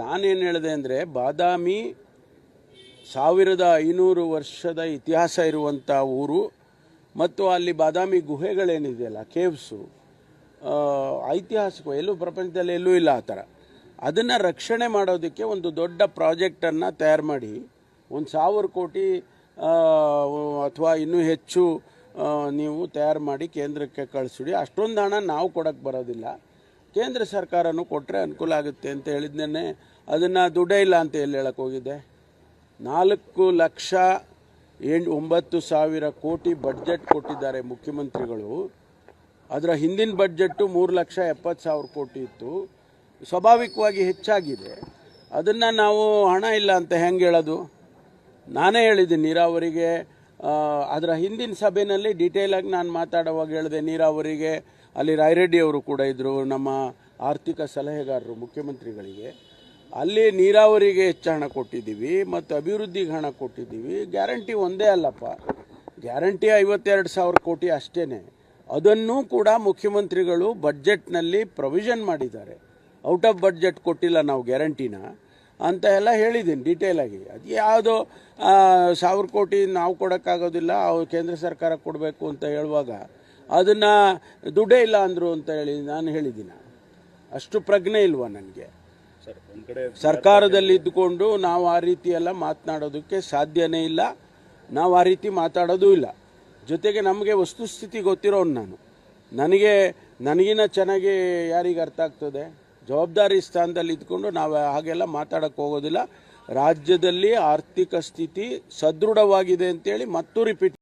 ನಾನೇನು ಹೇಳಿದೆ ಅಂದರೆ ಬಾದಾಮಿ ಸಾವಿರದ ಐನೂರು ವರ್ಷದ ಇತಿಹಾಸ ಇರುವಂಥ ಊರು ಮತ್ತು ಅಲ್ಲಿ ಬಾದಾಮಿ ಗುಹೆಗಳೇನಿದೆಯಲ್ಲ ಕೇವ್ಸು ಐತಿಹಾಸಿಕ ಎಲ್ಲೂ ಪ್ರಪಂಚದಲ್ಲಿ ಎಲ್ಲೂ ಇಲ್ಲ ಆ ಥರ. ಅದನ್ನು ರಕ್ಷಣೆ ಮಾಡೋದಕ್ಕೆ ಒಂದು ದೊಡ್ಡ ಪ್ರಾಜೆಕ್ಟನ್ನು ತಯಾರು ಮಾಡಿ, ಒಂದು ಸಾವಿರ ಕೋಟಿ ಅಥವಾ ಇನ್ನೂ ಹೆಚ್ಚು ನೀವು ತಯಾರು ಮಾಡಿ ಕೇಂದ್ರಕ್ಕೆ ಕಳಿಸಿಡಿ. ಅಷ್ಟೊಂದು ಹಣ ನಾವು ಕೊಡೋಕ್ಕೆ ಬರೋದಿಲ್ಲ. ಕೇಂದ್ರ ಸರ್ಕಾರನೂ ಕೊಟ್ಟರೆ ಅನುಕೂಲ ಆಗುತ್ತೆ ಅಂತ ಹೇಳಿದ್ನೇ ಅದನ್ನು ದುಡ್ಡೇ ಇಲ್ಲ ಅಂತ ಎಲ್ಲಿ ಹೇಳಕ್ಕೆ ಹೋಗಿದ್ದೆ? ನಾಲ್ಕು ಲಕ್ಷ ಎಂಟು ಒಂಬತ್ತು ಸಾವಿರ ಕೋಟಿ ಬಡ್ಜೆಟ್ ಕೊಟ್ಟಿದ್ದಾರೆ ಮುಖ್ಯಮಂತ್ರಿಗಳು. ಅದರ ಹಿಂದಿನ ಬಡ್ಜೆಟ್ಟು ಮೂರು ಲಕ್ಷ ಎಪ್ಪತ್ತು ಸಾವಿರ ಕೋಟಿ ಇತ್ತು. ಸ್ವಾಭಾವಿಕವಾಗಿ ಹೆಚ್ಚಾಗಿದೆ. ಅದನ್ನು ನಾವು ಹಣ ಇಲ್ಲ ಅಂತ ಹೆಂಗೆ ಹೇಳೋದು? ನಾನೇ ಹೇಳಿದ್ದೀನಿ ನೀರಾವರಿಗೆ ಅದರ ಹಿಂದಿನ ಸಭೆಯಲ್ಲಿ ಡೀಟೇಲಾಗಿ ನಾನು ಮಾತಾಡುವಾಗ ಹೇಳಿದೆ, ನೀರಾವರಿಗೆ, ಅಲ್ಲಿ ರಾಯರೆಡ್ಡಿ ಅವರು ಕೂಡ ಇದ್ದರು ನಮ್ಮ ಆರ್ಥಿಕ ಸಲಹೆಗಾರರು, ಮುಖ್ಯಮಂತ್ರಿಗಳಿಗೆ. ಅಲ್ಲಿ ನೀರಾವರಿಗೆ ಹೆಚ್ಚು ಹಣ ಕೊಟ್ಟಿದ್ದೀವಿ, ಮತ್ತು ಅಭಿವೃದ್ಧಿಗೆ ಹಣ ಕೊಟ್ಟಿದ್ದೀವಿ. ಗ್ಯಾರಂಟಿ ಒಂದೇ ಅಲ್ಲಪ್ಪ. ಗ್ಯಾರಂಟಿ ಐವತ್ತೆರಡು ಸಾವಿರ ಕೋಟಿ ಅಷ್ಟೇ ಅದನ್ನೂ ಕೂಡ ಮುಖ್ಯಮಂತ್ರಿಗಳು ಬಡ್ಜೆಟ್ನಲ್ಲಿ ಪ್ರೊವಿಷನ್ ಮಾಡಿದ್ದಾರೆ. ಔಟ್ ಆಫ್ ಬಡ್ಜೆಟ್ ಕೊಟ್ಟಿಲ್ಲ ನಾವು ಗ್ಯಾರಂಟಿನ. ಅಂತ ಎಲ್ಲ ಹೇಳಿದ್ದೀನಿ ಡೀಟೇಲಾಗಿ ಅದು ಯಾವುದೋ ಸಾವಿರ ಕೋಟಿ ನಾವು ಕೊಡೋಕ್ಕಾಗೋದಿಲ್ಲ ಅವ್ರು ಕೇಂದ್ರ ಸರ್ಕಾರ ಕೊಡಬೇಕು ಅಂತ ಹೇಳುವಾಗ ಅದನ್ನು ದುಡ್ಡೇ ಇಲ್ಲ ಅಂದರು ಅಂತ ಹೇಳಿ ನಾನು ಹೇಳಿದ್ದೀನಿ ಅಷ್ಟು ಪ್ರಜ್ಞೆ ಇಲ್ವ ನನಗೆ? ಸರ್ಕಾರದಲ್ಲಿ ಇದ್ದುಕೊಂಡು ನಾವು ಆ ರೀತಿ ಎಲ್ಲ ಮಾತನಾಡೋದಕ್ಕೆ ಸಾಧ್ಯನೇ ಇಲ್ಲ. ನಾವು ಆ ರೀತಿ ಮಾತಾಡೋದೂ ಇಲ್ಲ. ಜೊತೆಗೆ ನಮಗೆ ವಸ್ತುಸ್ಥಿತಿ ಗೊತ್ತಿರೋನು ನಾನು. ನನಗೆ ನನಗಿನ ಚೆನ್ನಾಗಿ ಯಾರಿಗೆ ಅರ್ಥ ಆಗ್ತದೆ? ಜವಾಬ್ದಾರಿ ಸ್ಥಾನದಲ್ಲಿ ಇದ್ಕೊಂಡು ನಾವು ಹಾಗೆಲ್ಲ ಮಾತಾಡೋಕ್ಕೆ ಹೋಗೋದಿಲ್ಲ. ರಾಜ್ಯದಲ್ಲಿ ಆರ್ಥಿಕ ಸ್ಥಿತಿ ಸದೃಢವಾಗಿದೆ ಅಂತೇಳಿ ಮತ್ತೂ ರಿಪೀಟ್